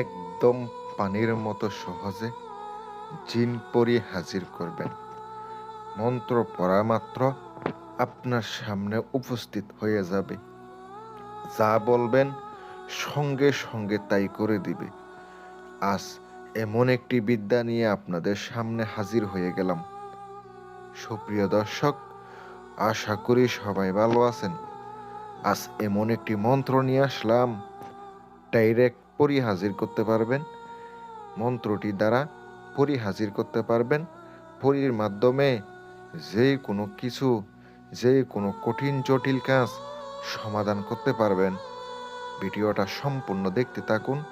একদম পানির মতো সহজে জিন পরি হাজির করবেন। মন্ত্র পড়া মাত্র আপনার সামনে উপস্থিত হয়ে যাবে। যা বলবেন সঙ্গে সঙ্গে তাই করে দিবে। আজ এমন একটি বিদ্যা নিয়ে আপনাদের সামনে হাজির হয়ে গেলাম। সুপ্রিয় দর্শক, আশা করি সবাই ভালো আছেন। আজ এমন একটি মন্ত্র নিয়ে আসলাম ডাইরেক্ট পরি হাজির করতে পারবেন। মন্ত্রটি দ্বারা পরি হাজির করতে পারবেন। পরির মাধ্যমে যে কোনো কিছু, যে কোনো কঠিন জটিল কাজ সমাধান করতে পারবেন। ভিডিওটা সম্পূর্ণ দেখতে থাকুন।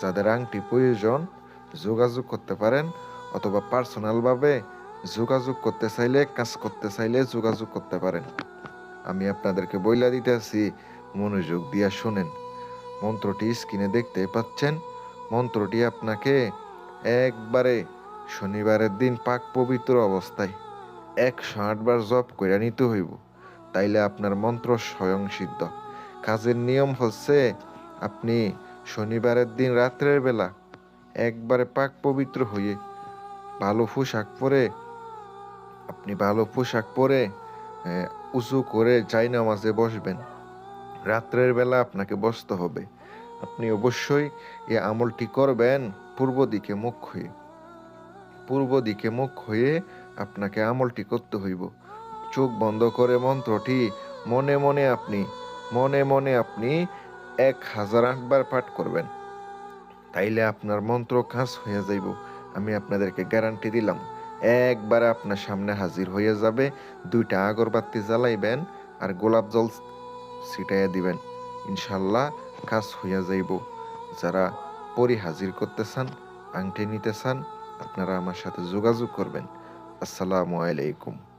যাদের আংটি প্রয়োজন যোগাযোগ করতে পারেন অথবা পার্সোনালভাবে যোগাযোগ করতে চাইলে, কাজ করতে চাইলে যোগাযোগ করতে পারেন। আমি আপনাদেরকে বইলা দিতে দিতেছি মনোযোগ দিয়া শুনেন। মন্ত্রটি স্ক্রিনে দেখতে পাচ্ছেন। মন্ত্রটি আপনাকে একবারে শনিবারের দিন পাক পবিত্র অবস্থায় একশো আটবার জপ করে নিতে হইব। তাইলে আপনার মন্ত্র স্বয়ং সিদ্ধ। কাজের নিয়ম হচ্ছে আপনি শনিবারের দিন রাত্রের বেলা একবারে পাক পবিত্র হয়ে ভালো পোশাক পরে, আপনি ভালো পোশাক পরে উঁচু করে যাই নামাজে বসবেন। রাত্রের বেলা আপনাকে বসতে হবে। আপনি অবশ্যই এ আমলটি করবেন পূর্ব দিকে মুখ হয়ে। পূর্ব দিকে মুখ হয়ে আপনাকে আমলটি করতে হইব। চোখ বন্ধ করে মন্ত্রটি মনে মনে আপনি, মনে মনে আপনি এক হাজার আটবার পাঠ করবেন। তাইলে আপনার মন্ত্র কাজ হয়ে যাইব। আমি আপনাদেরকে গ্যারান্টি দিলাম, একবারে আপনার সামনে হাজির হয়ে যাবে, দুইটা আগরবাতি জ্বালাইবেন আর গোলাপ জল ছিটাইয়া দিবেন। ইনশাল্লাহ কাজ হইয়া যাইব। যারা পরি হাজির করতে চান আংটি নিতে চান আপনারা আমার সাথে যোগাযোগ করবেন। আসসালামু আলাইকুম।